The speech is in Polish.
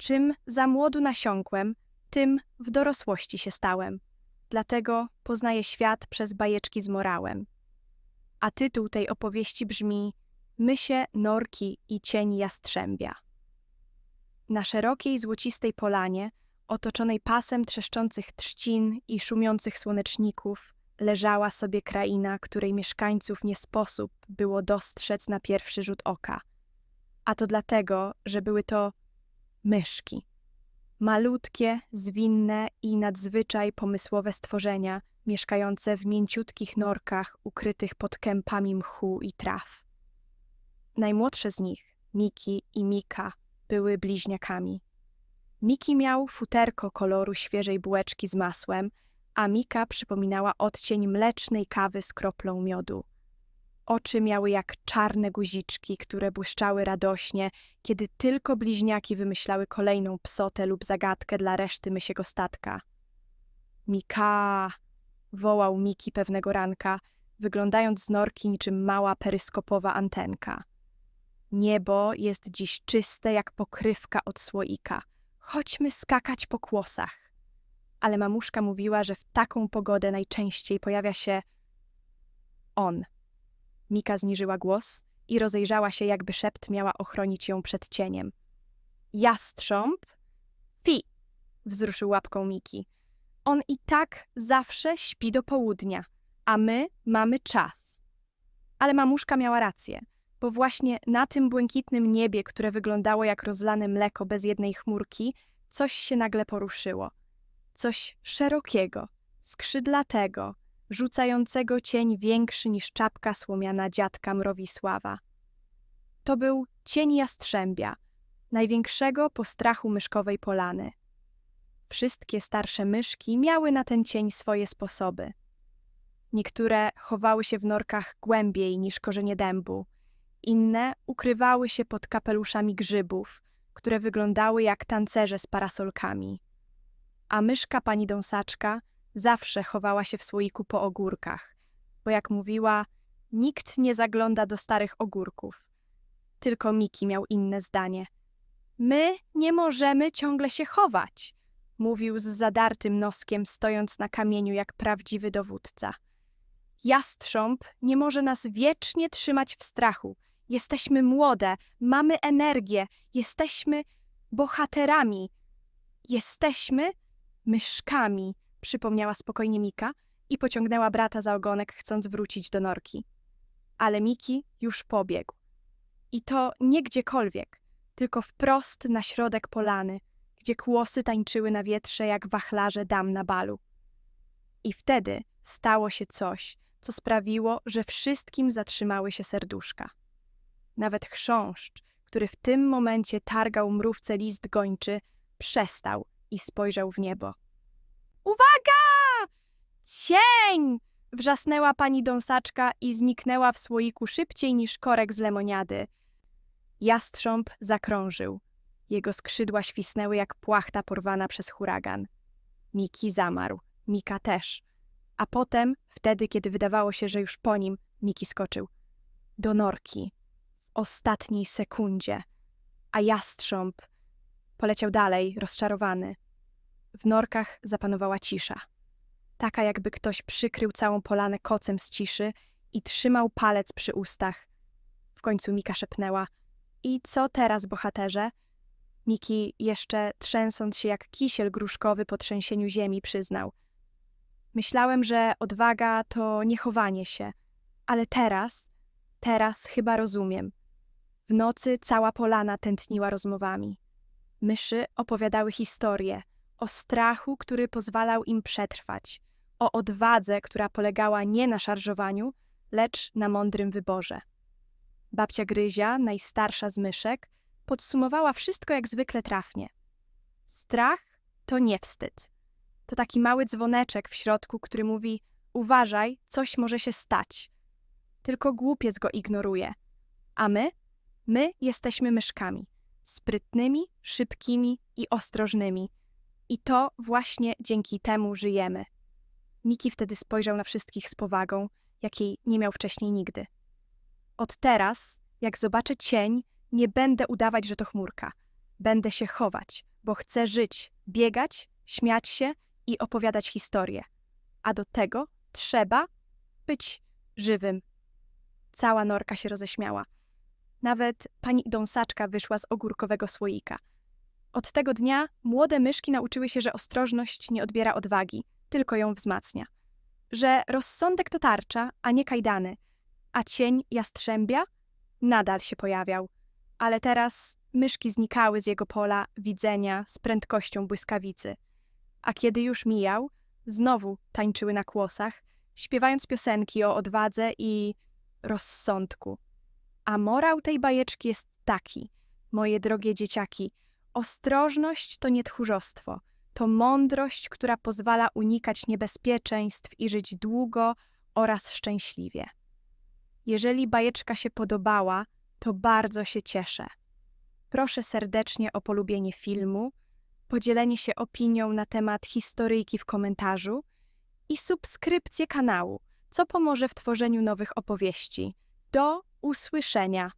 Czym za młodu nasiąkłem, tym w dorosłości się stałem. Dlatego poznaję świat przez bajeczki z morałem. A tytuł tej opowieści brzmi Mysie, norki i cień jastrzębia. Na szerokiej, złocistej polanie, otoczonej pasem trzeszczących trzcin i szumiących słoneczników, leżała sobie kraina, której mieszkańców nie sposób było dostrzec na pierwszy rzut oka. A to dlatego, że były to myszki. Malutkie, zwinne i nadzwyczaj pomysłowe stworzenia, mieszkające w mięciutkich norkach ukrytych pod kępami mchu i traw. Najmłodsze z nich, Miki i Mika, były bliźniakami. Miki miał futerko koloru świeżej bułeczki z masłem, a Mika przypominała odcień mlecznej kawy z kroplą miodu. Oczy miały jak czarne guziczki, które błyszczały radośnie, kiedy tylko bliźniaki wymyślały kolejną psotę lub zagadkę dla reszty mysiego statka. Mika! wołał Miki pewnego ranka, wyglądając z norki niczym mała peryskopowa antenka. Niebo jest dziś czyste jak pokrywka od słoika. Chodźmy skakać po kłosach. Ale mamuszka mówiła, że w taką pogodę najczęściej pojawia się on. Mika zniżyła głos i rozejrzała się, jakby szept miała ochronić ją przed cieniem. Jastrząb? Fi! wzruszył łapką Miki. On i tak zawsze śpi do południa, a my mamy czas. Ale mamuszka miała rację, bo właśnie na tym błękitnym niebie, które wyglądało jak rozlane mleko bez jednej chmurki, coś się nagle poruszyło. Coś szerokiego, skrzydlatego, rzucającego cień większy niż czapka słomiana dziadka Mrowisława. To był cień jastrzębia, największego postrachu myszkowej polany. Wszystkie starsze myszki miały na ten cień swoje sposoby. Niektóre chowały się w norkach głębiej niż korzenie dębu, inne ukrywały się pod kapeluszami grzybów, które wyglądały jak tancerze z parasolkami. A myszka pani dąsaczka zawsze chowała się w słoiku po ogórkach, bo jak mówiła, nikt nie zagląda do starych ogórków. Tylko Miki miał inne zdanie. My nie możemy ciągle się chować, mówił z zadartym noskiem, stojąc na kamieniu jak prawdziwy dowódca. Jastrząb nie może nas wiecznie trzymać w strachu. Jesteśmy młode, mamy energię, jesteśmy bohaterami. Jesteśmy myszkami, przypomniała spokojnie Mika i pociągnęła brata za ogonek, chcąc wrócić do norki. Ale Miki już pobiegł. I to nie gdziekolwiek, tylko wprost na środek polany, gdzie kłosy tańczyły na wietrze jak wachlarze dam na balu. I wtedy stało się coś, co sprawiło, że wszystkim zatrzymały się serduszka. Nawet chrząszcz, który w tym momencie targał mrówce list gończy, przestał i spojrzał w niebo. Cień! Wrzasnęła pani dąsaczka i zniknęła w słoiku szybciej niż korek z lemoniady. Jastrząb zakrążył. Jego skrzydła świsnęły jak płachta porwana przez huragan. Miki zamarł, Mika też. A potem, wtedy, kiedy wydawało się, że już po nim, Miki skoczył. Do norki. W ostatniej sekundzie. A jastrząb poleciał dalej, rozczarowany. W norkach zapanowała cisza. Taka, jakby ktoś przykrył całą polanę kocem z ciszy i trzymał palec przy ustach. W końcu Mika szepnęła: I co teraz, bohaterze? Miki, jeszcze trzęsąc się jak kisiel gruszkowy po trzęsieniu ziemi, przyznał: Myślałem, że odwaga to nie chowanie się, ale teraz, teraz chyba rozumiem. W nocy cała polana tętniła rozmowami. Myszy opowiadały historie o strachu, który pozwalał im przetrwać, o odwadze, która polegała nie na szarżowaniu, lecz na mądrym wyborze. Babcia Gryzia, najstarsza z myszek, podsumowała wszystko jak zwykle trafnie. Strach to nie wstyd. To taki mały dzwoneczek w środku, który mówi: Uważaj, coś może się stać. Tylko głupiec go ignoruje. A my? My jesteśmy myszkami. Sprytnymi, szybkimi i ostrożnymi i to właśnie dzięki temu żyjemy. Miki wtedy spojrzał na wszystkich z powagą, jakiej nie miał wcześniej nigdy. Od teraz, jak zobaczę cień, nie będę udawać, że to chmurka. Będę się chować, bo chce żyć, biegać, śmiać się i opowiadać historie. A do tego trzeba być żywym. Cała norka się roześmiała. Nawet pani dąsaczka wyszła z ogórkowego słoika. Od tego dnia młode myszki nauczyły się, że ostrożność nie odbiera odwagi, tylko ją wzmacnia. Że rozsądek to tarcza, a nie kajdany, a cień jastrzębia nadal się pojawiał. Ale teraz myszki znikały z jego pola widzenia z prędkością błyskawicy. A kiedy już mijał, znowu tańczyły na kłosach, śpiewając piosenki o odwadze i rozsądku. A morał tej bajeczki jest taki, moje drogie dzieciaki, ostrożność to nie tchórzostwo, to mądrość, która pozwala unikać niebezpieczeństw i żyć długo oraz szczęśliwie. Jeżeli bajeczka się podobała, to bardzo się cieszę. Proszę serdecznie o polubienie filmu, podzielenie się opinią na temat historyjki w komentarzu i subskrypcję kanału, co pomoże w tworzeniu nowych opowieści. Do usłyszenia!